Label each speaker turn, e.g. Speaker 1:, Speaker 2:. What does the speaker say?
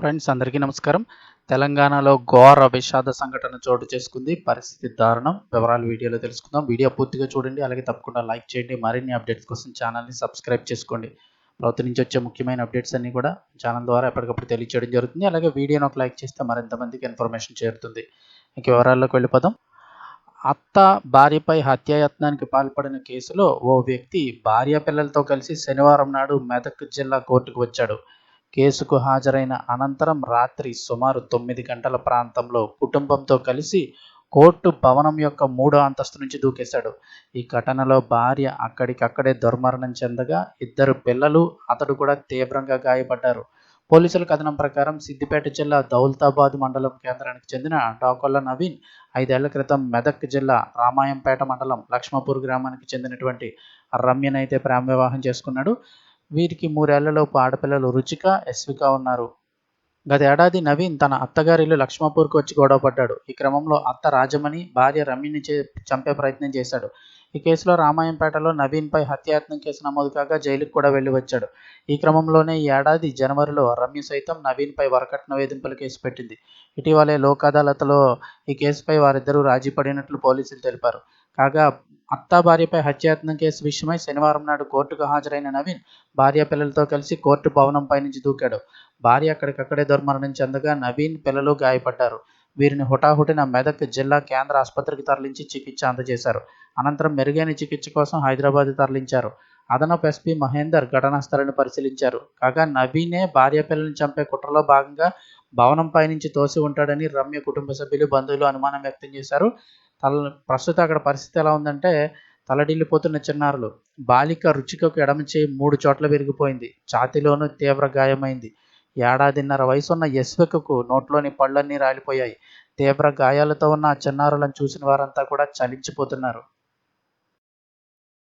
Speaker 1: Friends అందరికీ నమస్కారం. తెలంగాణలో ఘోర విషాద సంఘటన చోటు చేసుకుంది. పరిస్థితి దారుణం. వివరాలు వీడియోలో తెలుసుకుందాం. వీడియో పూర్తిగా చూడండి. అలాగే తప్పకుండా లైక్ చేయండి. మరిన్ని అప్డేట్స్ కోసం ఛానల్ని సబ్స్క్రైబ్ చేసుకోండి. ప్రభుత్వం నుంచి వచ్చే ముఖ్యమైన అప్డేట్స్ అన్ని కూడా ఛానల్ ద్వారా ఎప్పటికప్పుడు తెలియచేయడం జరుగుతుంది. అలాగే వీడియోని ఒక లైక్ చేస్తే మరింత మందికి ఇన్ఫర్మేషన్ చేరుతుంది. ఇంక వివరాల్లోకి వెళ్ళిపోదాం. అత్త భార్యపై హత్యాయత్నానికి పాల్పడిన కేసులో ఓ వ్యక్తి భార్య పిల్లలతో కలిసి శనివారం నాడు మెదక్ జిల్లా కోర్టుకు వచ్చాడు. కేసుకు హాజరైన అనంతరం రాత్రి సుమారు తొమ్మిది గంటల ప్రాంతంలో కుటుంబంతో కలిసి కోర్టు భవనం యొక్క మూడో అంతస్తు నుంచి దూకేశాడు. ఈ ఘటనలో భార్య అక్కడికక్కడే దుర్మరణం చెందగా ఇద్దరు పిల్లలు అతడు కూడా తీవ్రంగా గాయపడ్డారు. పోలీసుల కథనం ప్రకారం సిద్దిపేట జిల్లా దౌల్తాబాద్ మండలం కేంద్రానికి చెందిన డాకొల్ల నవీన్ ఐదేళ్ళ క్రితం మెదక్ జిల్లా రామాయంపేట మండలం లక్ష్మపూర్ గ్రామానికి చెందినటువంటి రమ్యనైతే ప్రేమ వివాహం చేసుకున్నాడు. వీరికి మూడేళ్ళలోపు ఆడపిల్లలు రుచిక ఎస్విక ఉన్నారు. గతేడాది నవీన్ తన అత్తగారిల్లు లక్ష్మపూర్కు వచ్చి గొడవపడ్డాడు ఈ క్రమంలో అత్త రాజమణి భార్య రమ్యని చే చంపే ప్రయత్నం చేశాడు. ఈ కేసులో రామాయంపేటలో నవీన్పై హత్యాయత్నం కేసు నమోదు కాగా జైలుకు కూడా వెళ్ళి వచ్చాడు. ఈ క్రమంలోనే ఈ ఏడాది జనవరిలో రమ్య సైతం నవీన్పై వరకట్న వేధింపుల కేసు పెట్టింది. ఇటీవలే లోక్ అదాలత్లో ఈ కేసుపై వారిద్దరూ రాజీ పడినట్లు పోలీసులు తెలిపారు. కాగా అత్తా భార్యపై హత్యాయత్నం కేసు విషయమై శనివారం నాడు కోర్టుకు హాజరైన నవీన్ భార్య పిల్లలతో కలిసి కోర్టు భవనంపై నుంచి దూకాడు. భార్య అక్కడికక్కడే దుర్మరణం చెందగా నవీన్ పిల్లలు గాయపడ్డారు. వీరిని హుటాహుటిన మెదక్ జిల్లా కేంద్ర ఆసుపత్రికి తరలించి చికిత్స అందజేశారు. అనంతరం మెరుగైన చికిత్స కోసం హైదరాబాద్ తరలించారు. అదనపు ఎస్పీ మహేందర్ ఘటనా స్థలాన్ని పరిశీలించారు. కాగా నవీనే భార్య పిల్లల్ని చంపే కుట్రలో భాగంగా భవనంపై నుంచి తోసి ఉంటాడని రమ్య కుటుంబ సభ్యులు బంధువులు అనుమానం వ్యక్తం చేశారు. తల ప్రస్తుతం అక్కడ పరిస్థితి ఎలా ఉందంటే తలడిల్లిపోతున్న చిన్నారులు. బాలిక రుచికకు ఎడమ చేయి మూడు చోట్ల విరిగిపోయింది. ఛాతిలోనూ తీవ్ర గాయమైంది. ఏడాదిన్నర వయసున్న యశ్వకకు నోట్లోని పళ్ళన్నీ రాలిపోయాయి. తీవ్ర గాయాలతో ఉన్న ఆ చిన్నారులను చూసిన వారంతా కూడా చలించిపోతున్నారు.